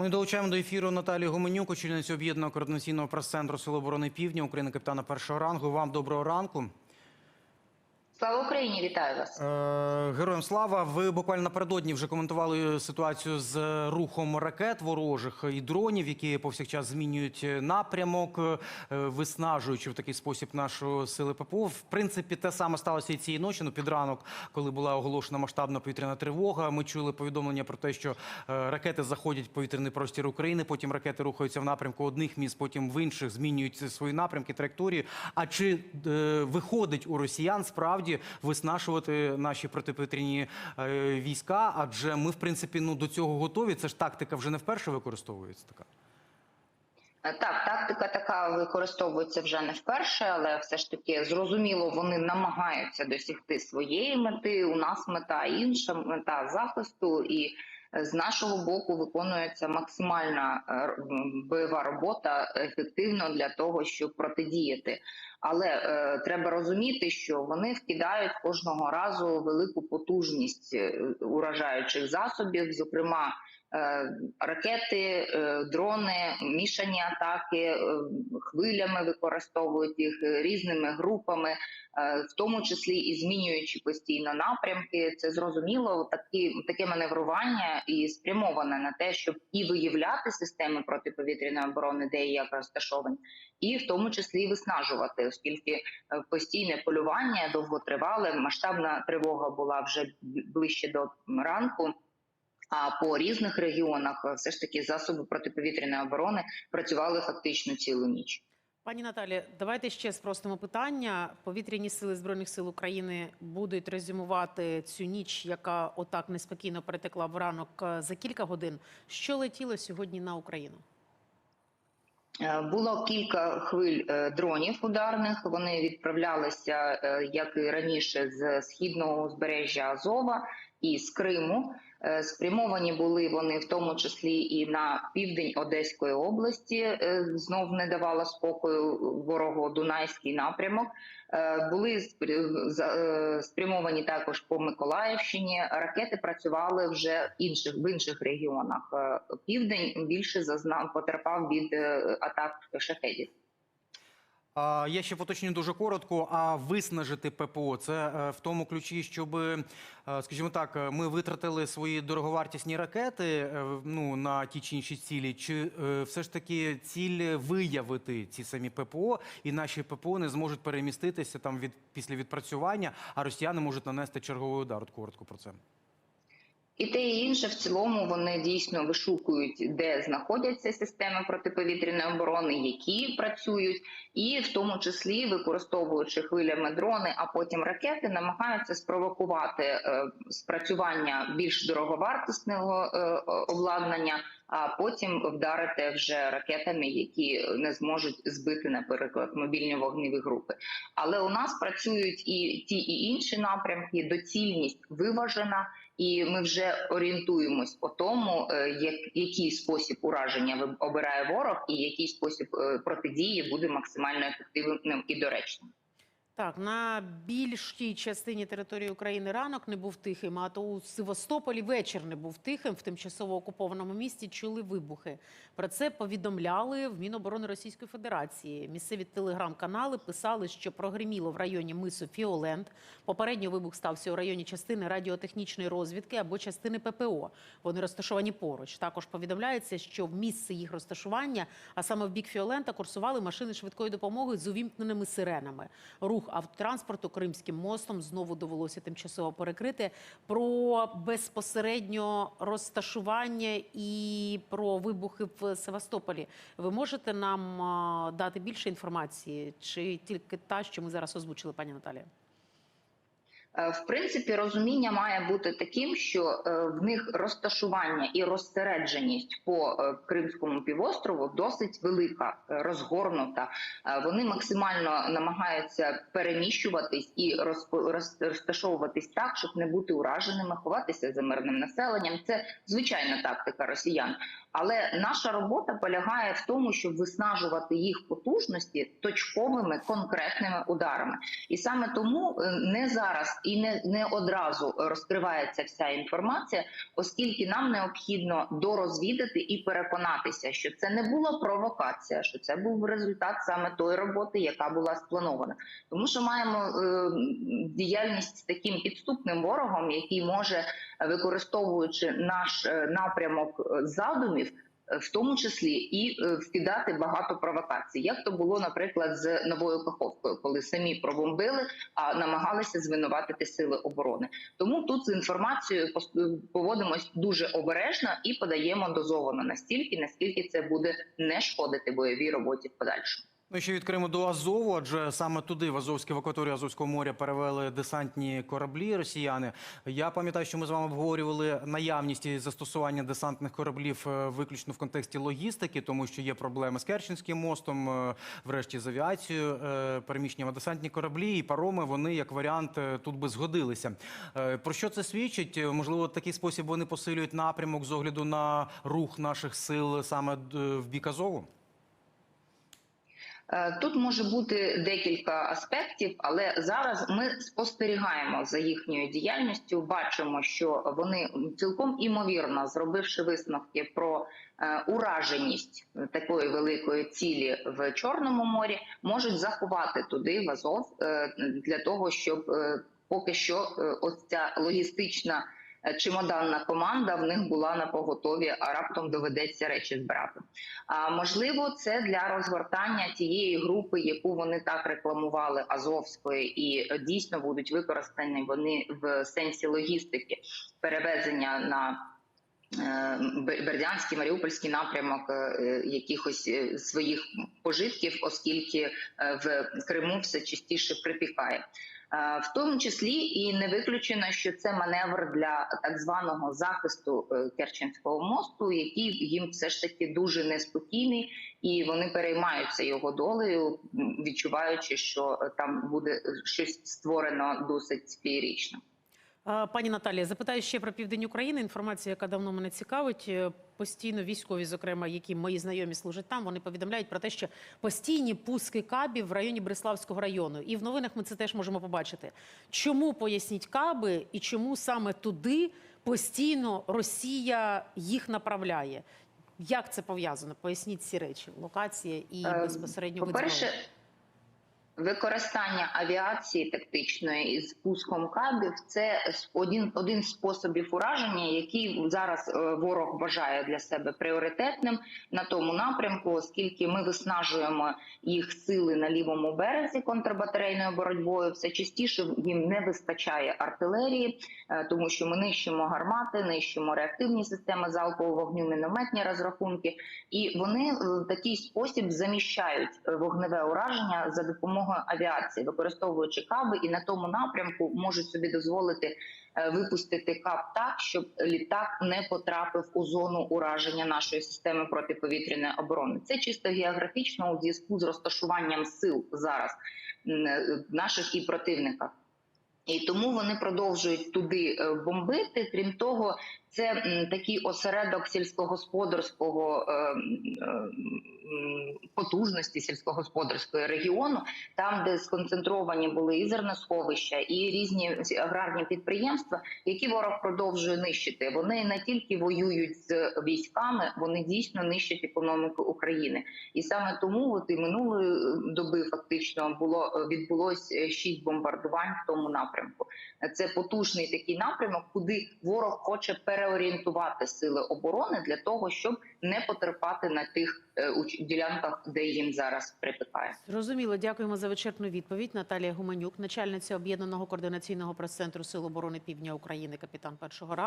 Ми долучаємо до ефіру Наталію Гуменюк, очільницю об'єднаного координаційного прес-центру Сил оборони Півдня, України, капітана першого рангу. Вам доброго ранку. Слава Україні, вітаю вас. Е, Героям слава. Ви буквально напередодні вже коментували ситуацію з рухом ракет ворожих і дронів, які повсякчас змінюють напрямок, е, виснажуючи в такий спосіб нашу сили ППО. В принципі, те саме сталося і цієї ночі. Ну, під ранок, коли була оголошена масштабна повітряна тривога. Ми чули повідомлення про те, що е, ракети заходять в повітряний простір України. Потім ракети рухаються в напрямку одних міст, потім в інших змінюють свої напрямки, траєкторії. А чи е, виходить у росіян справді виснажувати наші протиповітряні е, війська? Адже ми, в принципі, ну до цього готові. Це ж тактика вже не вперше використовується така. Е, Так, тактика така використовується вже не вперше, але все ж таки зрозуміло, вони намагаються досягти своєї мети. У нас мета інша, мета захисту, і з нашого боку виконується максимальна е, бойова робота ефективно для того, щоб протидіяти. Але е, треба розуміти, що вони вкидають кожного разу велику потужність е, уражаючих засобів, зокрема. Е, Ракети, е, дрони, мішані атаки, е, хвилями використовують їх різними групами, в тому числі і змінюючи постійно напрямки. Це зрозуміло, такі таке маневрування і спрямоване на те, щоб і виявляти системи протиповітряної оборони, де і як розташовані, і в тому числі і виснажувати, оскільки постійне полювання довготривале, масштабна тривога була вже ближче до ранку. А по різних регіонах е, все ж таки засоби протиповітряної оборони працювали фактично цілу ніч. Пані Наталі, давайте ще спростимо питання. Повітряні сили збройних сил України будуть резюмувати цю ніч, яка отак неспокійно перетекла в ранок е, за кілька годин. Що летіло сьогодні на Україну? Е, Було кілька хвиль дронів ударних. Вони відправлялися, як і раніше, з східного узбережжя Азова і з Криму. Е, Спрямовані були вони в тому числі і на південь Одеської області. Е, Знов не давала спокою ворогу Дунайський напрямок. Е, Були спр- спрямовані також по Миколаївщині. Ракети працювали вже інших в інших регіонах. Південь більше зазнав потерпав від атак шахедів. Я ще поточню дуже коротко. А виснажити ППО це е, в тому ключі, щоб, е, скажімо так, е, ми витратили свої дороговартісні ракети ну на ті чи інші цілі, чи все ж таки ціль виявити ці самі ППО, і наші ППО не зможуть переміститися там від після відпрацювання, а росіяни можуть нанести черговий удар. От коротко про це. І те і інше в цілому вони дійсно вишукують, де знаходяться системи протиповітряної оборони, які працюють, і в тому числі використовуючи хвилями дрони, а потім ракети, намагаються спровокувати е, спрацювання більш дороговартісного е, обладнання, а потім вдарити вже ракетами, які не зможуть збити, наприклад, мобільні вогневі групи. Але у нас працюють і ті, і інші напрямки. Доцільність виважена. І ми вже орієнтуємось по тому, е, як який спосіб ураження обирає ворог, і який спосіб е, протидії буде максимально ефективним і доречним. Так, на більшій частині території України ранок не був тихим, а то у Севастополі вечір не був тихим. В тимчасово окупованому місті чули вибухи. Про це повідомляли в Міноборони Російської Федерації. Місцеві телеграм-канали писали, що прогреміло в районі мису Фіоленд. Попередньо вибух стався у районі частини радіотехнічної розвідки або частини ППО. Вони розташовані поруч. Також повідомляється, що в місце їх розташування, а саме в бік Фіолента, курсували машини швидкої допомоги з увімкненими сиренами. Рух автотранспорту Кримським мостом знову довелося тимчасово перекрити. Про безпосередньо розташування і про вибухи в Севастополі. Ви можете нам дати більше інформації, чи тільки та, що ми зараз озвучили, пані Наталія? Е, В принципі, розуміння має бути таким, що е, в них розташування і розсередженість по е, Кримському півострову досить велика, розгорнута. Вони максимально намагаються переміщуватись і розташовуватись так, щоб не бути ураженими, ховатися за мирним населенням. Це звичайна тактика росіян. Але наша робота полягає в тому, щоб виснажувати їх потужності точковими конкретними ударами. І саме тому е, не зараз і не, не одразу розкривається вся інформація, оскільки нам необхідно дорозвідати і переконатися, що це не була провокація, що це був результат саме тої роботи, яка була спланована. Тому що маємо е, діяльність з таким підступним ворогом, який може, використовуючи наш е, напрямок е, задумів. Е, В тому числі і е, вкидати багато провокацій, як то було, наприклад, з новою Каховкою, коли самі пробомбили, а намагалися звинуватити сили оборони. Тому тут з інформацією пос- поводимось дуже обережно і подаємо дозовано настільки, наскільки це буде не шкодити бойовій роботі в подальшому. Ну, і ще від Криму до Азову, адже саме туди, в Азовській в акваторію Азовського моря, перевели десантні кораблі росіяни. Я пам'ятаю, що ми з вами обговорювали наявність і застосування десантних кораблів е, виключно в контексті логістики, тому що є проблеми з Керченським мостом, е, врешті з авіацією, е, переміщенням десантні кораблі і пароми. Вони як варіант тут би згодилися. Про що це свідчить? Можливо, такий спосіб вони посилюють напрямок з огляду на рух наших сил саме в бік Азову? Е, Тут може бути декілька аспектів, але зараз ми спостерігаємо за їхньою діяльністю. Бачимо, що вони цілком імовірно, зробивши висновки про е, ураженість такої великої цілі в Чорному морі, можуть заховати туди в Азов е, для того, щоб поки що ось ця логістична. Е, Чемоданна команда в них була на поготові, а раптом доведеться речі збирати. А можливо, це для розгортання тієї групи, яку вони так рекламували Азовської, і дійсно будуть використані вони в сенсі логістики перевезення на. е, Бердянський, Маріупольський напрямок е, якихось своїх пожитків, оскільки в Криму все частіше припікає. Е, В тому числі і не виключено, що це маневр для так званого захисту е, Керченського мосту, який їм все ж таки дуже неспокійний, і вони переймаються його долею, відчуваючи, що е, там буде щось створено досить феєрично. Пані Наталія, запитаю ще про південь України. Інформація, яка давно мене цікавить. Е, Постійно військові, зокрема, які мої знайомі служать там, вони повідомляють про те, що постійні пуски кабів в районі Бреславського району. І в новинах ми це теж можемо побачити. Чому поясніть каби і чому саме туди постійно Росія їх направляє? Як це пов'язано? Поясніть ці речі: локація і Е, безпосередньо По-перше. Використання авіації тактичної із пуском кабів це один, один з способів ураження, який зараз е, ворог вважає для себе пріоритетним на тому напрямку, оскільки ми виснажуємо їх сили на лівому березі контрбатарейною боротьбою. Все частіше їм не вистачає артилерії, е, тому що ми нищимо гармати, нищимо реактивні системи залпового вогню, мінометні розрахунки, і вони в такий спосіб заміщають е, вогневе ураження за допомогою авіації, використовуючи каби, і на тому напрямку можуть собі дозволити е, випустити кап так, щоб літак не потрапив у зону ураження нашої системи протиповітряної оборони. Це чисто географічно у зв'язку з розташуванням сил зараз е, наших і противника. І тому вони продовжують туди е, бомбити. Крім того, це такий осередок сільськогосподарського е, е, потужності сільськогосподарського регіону, там, де сконцентровані були і зерносховища, і різні аграрні підприємства, які ворог продовжує нищити. Вони не тільки воюють з військами, вони дійсно нищать економіку України. І саме тому, от і минулої доби, фактично, було відбулось шість бомбардувань в тому напрямку. Це потужний такий напрямок, куди ворог хоче переорієнтувати сили оборони для того, щоб не потерпати на тих е, ділянках, де їм зараз припитає. Зрозуміло, дякуємо за вичерпну відповідь. Наталія Гуменюк, начальниця об'єднаного координаційного прес-центру Сил оборони Півдня України, капітан першого рану.